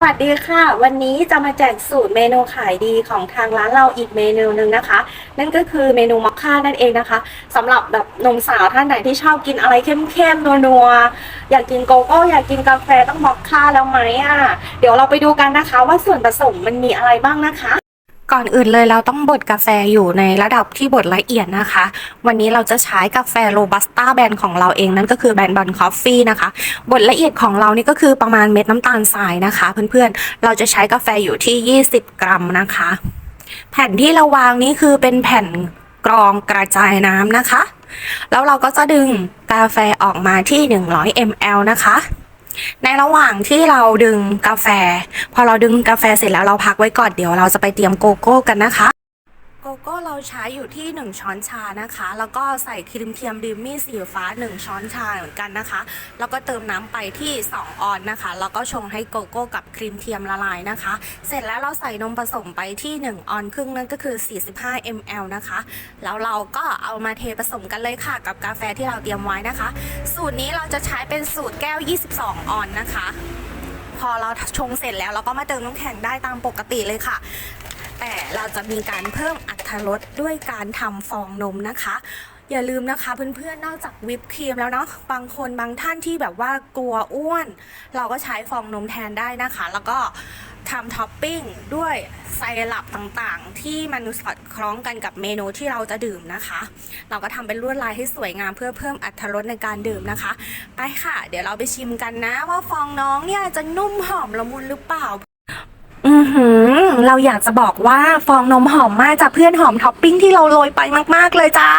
สวัสดีค่ะ วันนี้จะมาแจกสูตรเมนูขายดีของทางร้านเราอีกเมนูหนึ่งนะคะ นั่นก็คือเมนูมอคค่านั่นเองนะคะสำหรับแบบหนุ่มสาวท่านไหนที่ชอบกินอะไรเข้มๆนัวๆอยากกินโกโก้อยากกินกาแฟต้องมอคค่าแล้วไหมอะเดี๋ยวเราไปดูกันนะคะ ว่าส่วนผสมมันมีอะไรบ้างนะคะ ก่อนอื่นเลยเราต้องบดกาแฟอยู่ในระดับที่บดละเอียดนะคะ วันนี้เราจะใช้กาแฟโรบัสต้าแบรนด์ของเราเองนั่นก็คือแบรนด์บอนคอฟฟี่นะคะบดละเอียดของเรานี่ก็คือประมาณเม็ดน้ำตาลทรายนะคะ เพื่อนๆ เราจะใช้กาแฟอยู่ที่ 20 กรัมนะคะ แผ่นที่เราวางนี่คือเป็นแผ่นกรองกระจายน้ำนะคะ แล้วเราก็จะดึงกาแฟออกมาที่ 100 ml นะคะ ในระหว่างที่เราดึงกาแฟ พอเราดึงกาแฟเสร็จแล้วเราพักไว้ก่อนเดี๋ยวเราจะไปเตรียมโกโก้กันนะคะ ใช้อยู่ที่ 1 ช้อนชานะคะ แล้วก็ใส่ครีมเทียมดิมมี่สีฟ้า 1 ช้อนชาเหมือนกันนะคะ แล้วก็เติมน้ำไปที่ 2 ออนนะคะ แล้วก็ชงให้โกโก้กับครีมเทียมละลายนะคะ เสร็จแล้วเราใส่นมผสมไปที่ 1 ออนครึ่งนั่นก็คือ 45 ml นะคะ แล้วเราก็เอามาเทผสมกันเลยค่ะ กับกาแฟที่เราเตรียมไว้นะคะ สูตรนี้เราจะใช้เป็นสูตรแก้ว 22 ออนนะคะพอเราชงเสร็จแล้วเราก็มาเติมน้ำแข็งได้ตามปกติเลยค่ะ แต่เราจะมีการเพิ่มอัตรรสด้วยการทำฟองนมนะคะ อย่าลืมนะคะเพื่อนๆนอกจากวิปครีมแล้วเนาะบางคนบางท่านที่แบบว่ากลัวอ้วน เราก็ใช้ฟองนมแทนได้นะคะ แล้วก็ทำท็อปปิ้งด้วยไซรัปต่างๆ ที่มันสอดคล้องกันกับเมนูที่เราจะดื่มนะคะ เราก็ทำเป็นลวดลายให้สวยงามเพื่อเพิ่มอัตรสในการดื่มนะคะ ไปค่ะ เดี๋ยวเราไปชิมกันนะว่าฟองน้องเนี่ยจะนุ่มหอมละมุนหรือเปล่า อือหือ เราอยากจะบอกว่าฟองนมหอมมากจากเพื่อนหอมท็อปปิ้งที่เราโรยไปมาก ๆ เลยจ้า